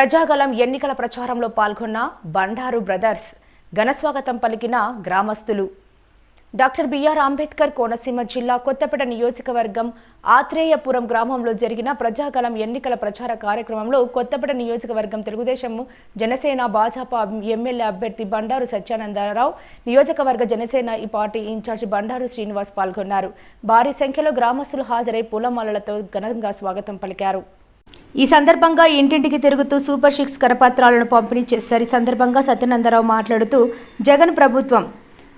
ప్రజాగలం ఎన్నికల ప్రచారంలో పాల్గొన్న బండారు బ్రదర్స్ ఘనస్వాగతం పలికిన గ్రామస్తులు. డాక్టర్ బిఆర్ అంబేద్కర్ కోనసీమ జిల్లా కొత్తపేట నియోజకవర్గం ఆత్రేయపురం గ్రామంలో జరిగిన ప్రజాగలం ఎన్నికల ప్రచార కార్యక్రమంలో కొత్తపేట నియోజకవర్గం తెలుగుదేశం జనసేన భాజపా ఎమ్మెల్యే అభ్యర్థి బండారు సత్యానందరావు నియోజకవర్గ జనసేన ఈ పార్టీ ఇన్ఛార్జ్ బండారు శ్రీనివాస్ పాల్గొన్నారు. భారీ సంఖ్యలో గ్రామస్తులు హాజరై పూలమాలలతో ఘనంగా స్వాగతం పలికారు. ఈ సందర్భంగా ఇంటింటికి తిరుగుతూ సూపర్ సిక్స్ కరపత్రాలను పంపిణీ చేశారు ఈ సందర్భంగా సత్యనందరావు మాట్లాడుతూ జగన్ ప్రభుత్వం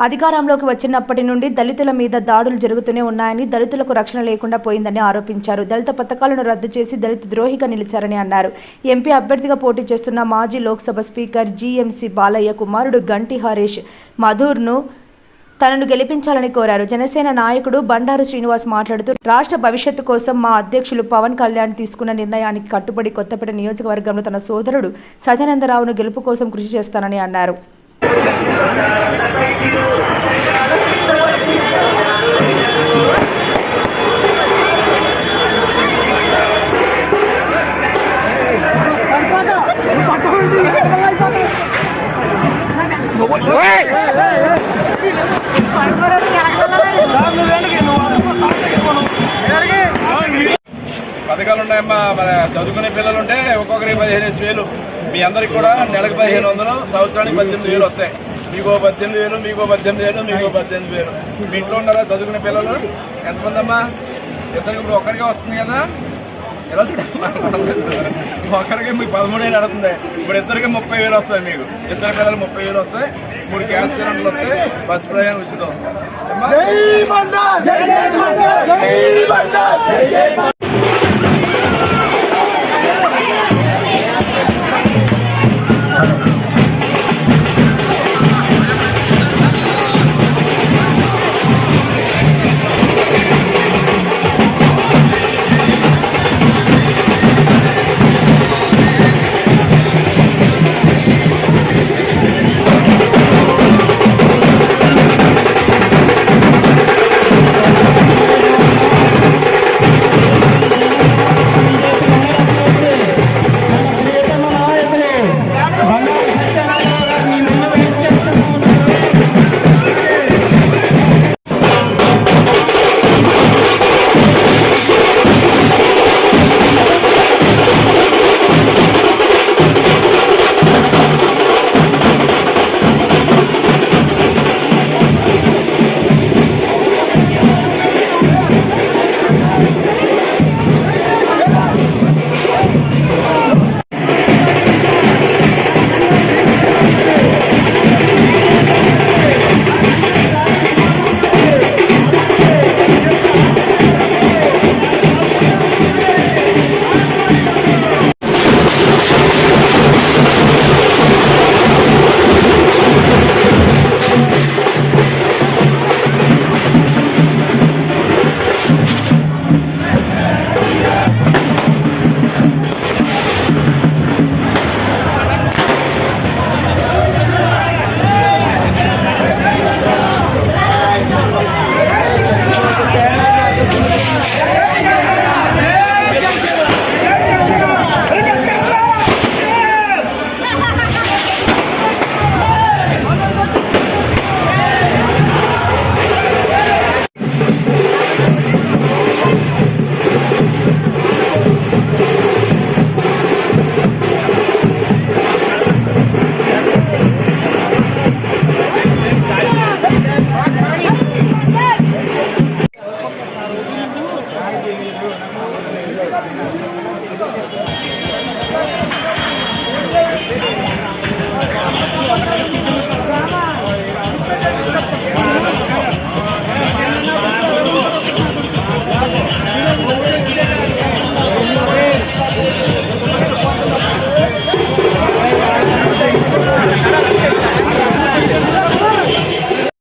అధికారంలోకి వచ్చినప్పటి నుండి దళితుల మీద దాడులు జరుగుతూనే ఉన్నాయని దళితులకు రక్షణ లేకుండా పోయిందని ఆరోపించారు. దళిత పథకాలను రద్దు చేసి దళిత ద్రోహిగా నిలిచారని అన్నారు. ఎంపీ అభ్యర్థిగా పోటీ చేస్తున్న మాజీ లోక్సభ స్పీకర్ జీఎంసీ బాలయ్య కుమారుడు గంటి హరీష్ మధుర్ను తనను గెలిపించాలని కోరారు జనసేన నాయకుడు బండారు శ్రీనివాస్ మాట్లాడుతూ రాష్ట్ర భవిష్యత్తు కోసం మా అధ్యక్షులు పవన్ కళ్యాణ్ తీసుకున్న నిర్ణయానికి కట్టుబడి కొత్తపేట నియోజకవర్గంలో తన సోదరుడు సదానందరావును గెలుపు కోసం కృషి చేస్తానని అన్నారు Wait! ఉన్నాయమ్మా మన చదువుకునే పిల్లలు ఉంటే ఒక్కొక్కరికి పదిహేను వేలు. మీ అందరికి కూడా నెలకు పదిహేను వందలు సంవత్సరానికి పద్దెనిమిది వేలు వస్తాయి. మీకు పద్దెనిమిది వేలు మీకు పద్దెనిమిది వేలు మీకు పద్దెనిమిది వేలు. మీ ఇంట్లో ఉన్నారా చదువుకునే పిల్లలు? ఎంతమంది అమ్మా ఇద్దరికి ఇప్పుడు ఒక్కరికే వస్తుంది కదా. ఎలా చూడమ్మా ఒక్కరికి మీకు పదమూడు వేలు అడుగుతుంది. ఇప్పుడు ఇద్దరికి ముప్పై వేలు వస్తాయి మీకు. ఇద్దరు పిల్లలు ముప్పై వేలు వస్తాయి. మూడు గ్యాస్ సిలిండర్లు వస్తాయి. బస్సు ప్రయాణం ఉచితం.